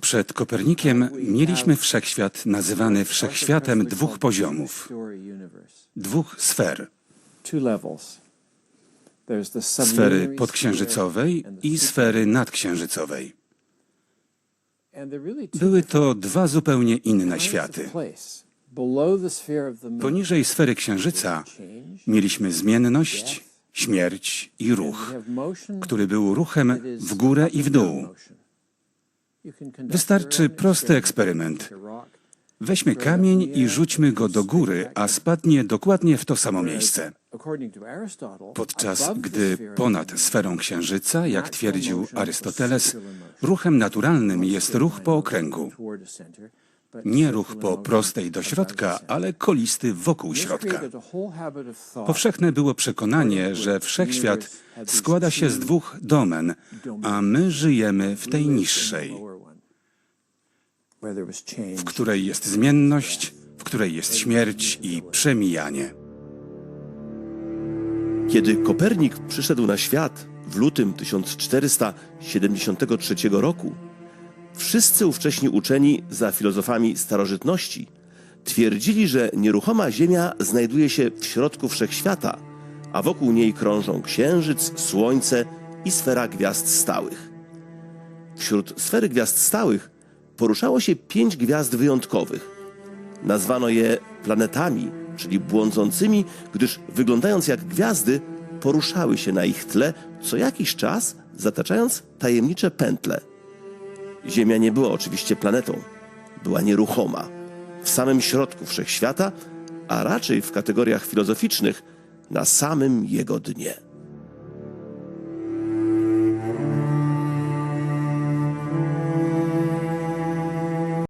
Przed Kopernikiem mieliśmy wszechświat nazywany wszechświatem dwóch poziomów, dwóch sfer. Sfery podksiężycowej i sfery nadksiężycowej. Były to dwa zupełnie inne światy. Poniżej sfery księżyca mieliśmy zmienność, śmierć i ruch, który był ruchem w górę i w dół. Wystarczy prosty eksperyment. Weźmy kamień i rzućmy go do góry, a spadnie dokładnie w to samo miejsce. Podczas gdy ponad sferą księżyca, jak twierdził Arystoteles, ruchem naturalnym jest ruch po okręgu. Nie ruch po prostej do środka, ale kolisty wokół środka. Powszechne było przekonanie, że wszechświat składa się z dwóch domen, a my żyjemy w tej niższej, w której jest zmienność, w której jest śmierć i przemijanie. Kiedy Kopernik przyszedł na świat w lutym 1473 roku, wszyscy ówcześni uczeni za filozofami starożytności twierdzili, że nieruchoma Ziemia znajduje się w środku wszechświata, a wokół niej krążą księżyc, słońce i sfera gwiazd stałych. Wśród sfery gwiazd stałych poruszało się pięć gwiazd wyjątkowych. Nazwano je planetami, czyli błądzącymi, gdyż wyglądając jak gwiazdy, poruszały się na ich tle co jakiś czas, zataczając tajemnicze pętle. Ziemia nie była oczywiście planetą, była nieruchoma, w samym środku wszechświata, a raczej w kategoriach filozoficznych na samym jego dnie.